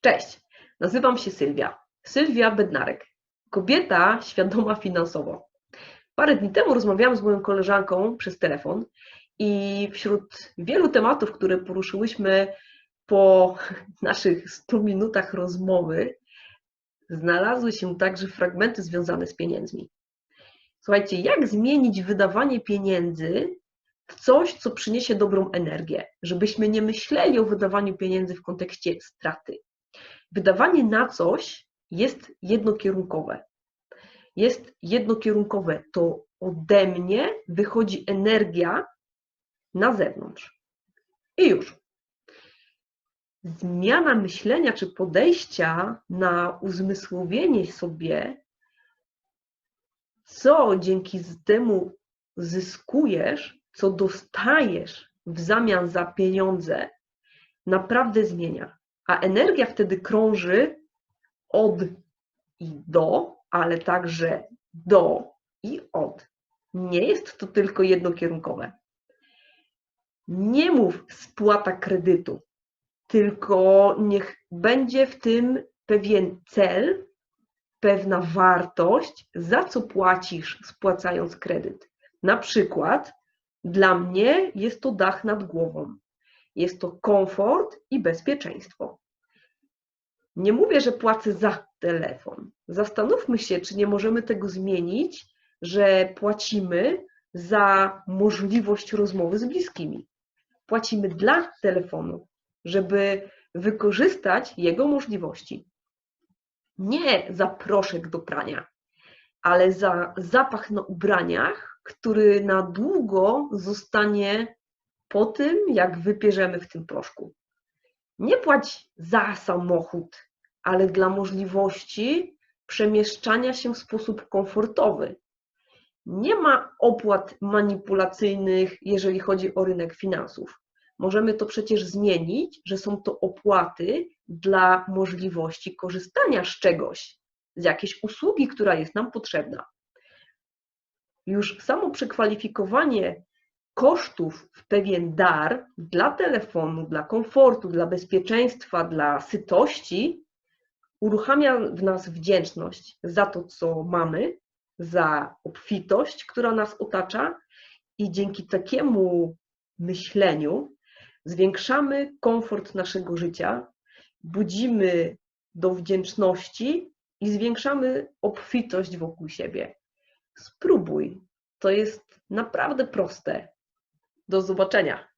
Cześć, nazywam się Sylwia. Sylwia Bednarek. Kobieta świadoma finansowo. Parę dni temu rozmawiałam z moją koleżanką przez telefon i wśród wielu tematów, które poruszyłyśmy po naszych 100 minutach rozmowy, znalazły się także fragmenty związane z pieniędzmi. Słuchajcie, jak zmienić wydawanie pieniędzy w coś, co przyniesie dobrą energię, żebyśmy nie myśleli o wydawaniu pieniędzy w kontekście straty. Wydawanie na coś jest jednokierunkowe. Jest jednokierunkowe. To ode mnie wychodzi energia na zewnątrz. I już. Zmiana myślenia czy podejścia na uzmysłowienie sobie, co dzięki temu zyskujesz, co dostajesz w zamian za pieniądze, naprawdę zmienia. A energia wtedy krąży od i do, ale także do i od. Nie jest to tylko jednokierunkowe. Nie mów spłata kredytu, tylko niech będzie w tym pewien cel, pewna wartość, za co płacisz, spłacając kredyt. Na przykład dla mnie jest to dach nad głową. Jest to komfort i bezpieczeństwo. Nie mówię, że płacę za telefon. Zastanówmy się, czy nie możemy tego zmienić, że płacimy za możliwość rozmowy z bliskimi. Płacimy dla telefonu, żeby wykorzystać jego możliwości. Nie za proszek do prania, ale za zapach na ubraniach, który na długo zostanie po tym, jak wypierzemy w tym proszku. Nie płać za samochód, ale dla możliwości przemieszczania się w sposób komfortowy. Nie ma opłat manipulacyjnych, jeżeli chodzi o rynek finansów. Możemy to przecież zmienić, że są to opłaty dla możliwości korzystania z czegoś, z jakiejś usługi, która jest nam potrzebna. Już samo przekwalifikowanie kosztów w pewien dar dla telefonu, dla komfortu, dla bezpieczeństwa, dla sytości uruchamia w nas wdzięczność za to, co mamy, za obfitość, która nas otacza, i dzięki takiemu myśleniu zwiększamy komfort naszego życia, budzimy do wdzięczności i zwiększamy obfitość wokół siebie. Spróbuj. To jest naprawdę proste. Do zobaczenia.